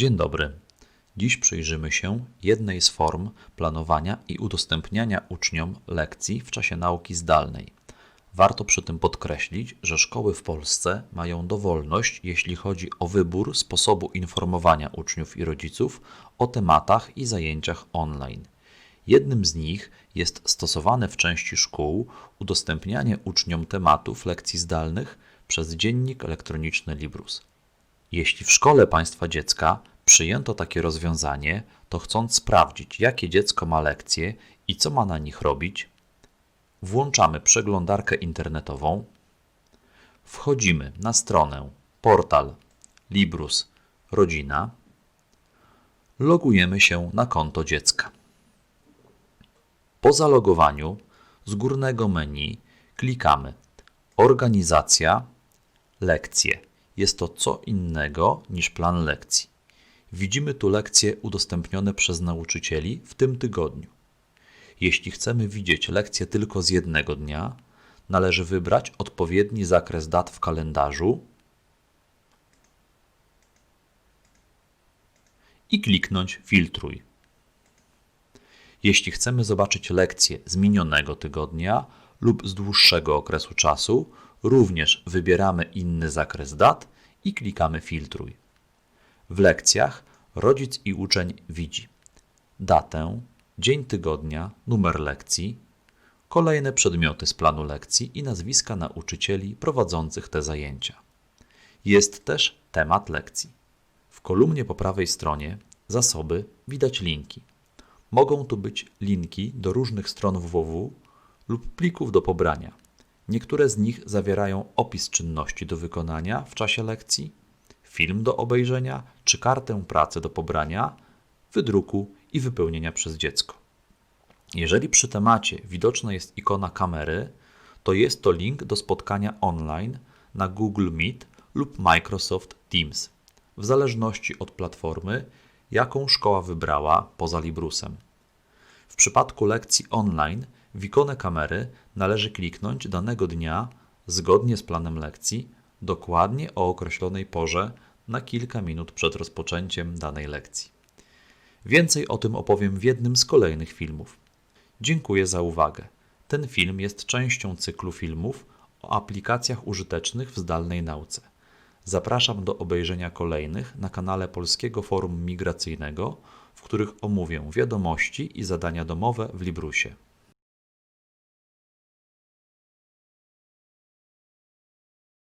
Dzień dobry. Dziś przyjrzymy się jednej z form planowania i udostępniania uczniom lekcji w czasie nauki zdalnej. Warto przy tym podkreślić, że szkoły w Polsce mają dowolność, jeśli chodzi o wybór sposobu informowania uczniów i rodziców o tematach i zajęciach online. Jednym z nich jest stosowane w części szkół udostępnianie uczniom tematów lekcji zdalnych przez dziennik elektroniczny Librus. Jeśli w szkole państwa dziecka przyjęto takie rozwiązanie, to chcąc sprawdzić, jakie dziecko ma lekcje i co ma na nich robić, włączamy przeglądarkę internetową, wchodzimy na stronę portal Librus Rodzina, logujemy się na konto dziecka. Po zalogowaniu z górnego menu klikamy Organizacja, lekcje. Jest to co innego niż plan lekcji. Widzimy tu lekcje udostępnione przez nauczycieli w tym tygodniu. Jeśli chcemy widzieć lekcje tylko z jednego dnia, należy wybrać odpowiedni zakres dat w kalendarzu i kliknąć Filtruj. Jeśli chcemy zobaczyć lekcje z minionego tygodnia lub z dłuższego okresu czasu, również wybieramy inny zakres dat i klikamy Filtruj. W lekcjach rodzic i uczeń widzi datę, dzień tygodnia, numer lekcji, kolejne przedmioty z planu lekcji i nazwiska nauczycieli prowadzących te zajęcia. Jest też temat lekcji. W kolumnie po prawej stronie zasoby widać linki. Mogą tu być linki do różnych stron www lub plików do pobrania. Niektóre z nich zawierają opis czynności do wykonania w czasie lekcji, film do obejrzenia czy kartę pracy do pobrania, wydruku i wypełnienia przez dziecko. Jeżeli przy temacie widoczna jest ikona kamery, to jest to link do spotkania online na Google Meet lub Microsoft Teams, w zależności od platformy, jaką szkoła wybrała poza Librusem. W przypadku lekcji online w ikonę kamery należy kliknąć danego dnia zgodnie z planem lekcji, dokładnie o określonej porze na kilka minut przed rozpoczęciem danej lekcji. Więcej o tym opowiem w jednym z kolejnych filmów. Dziękuję za uwagę. Ten film jest częścią cyklu filmów o aplikacjach użytecznych w zdalnej nauce. Zapraszam do obejrzenia kolejnych na kanale Polskiego Forum Migracyjnego, w których omówię wiadomości i zadania domowe w Librusie.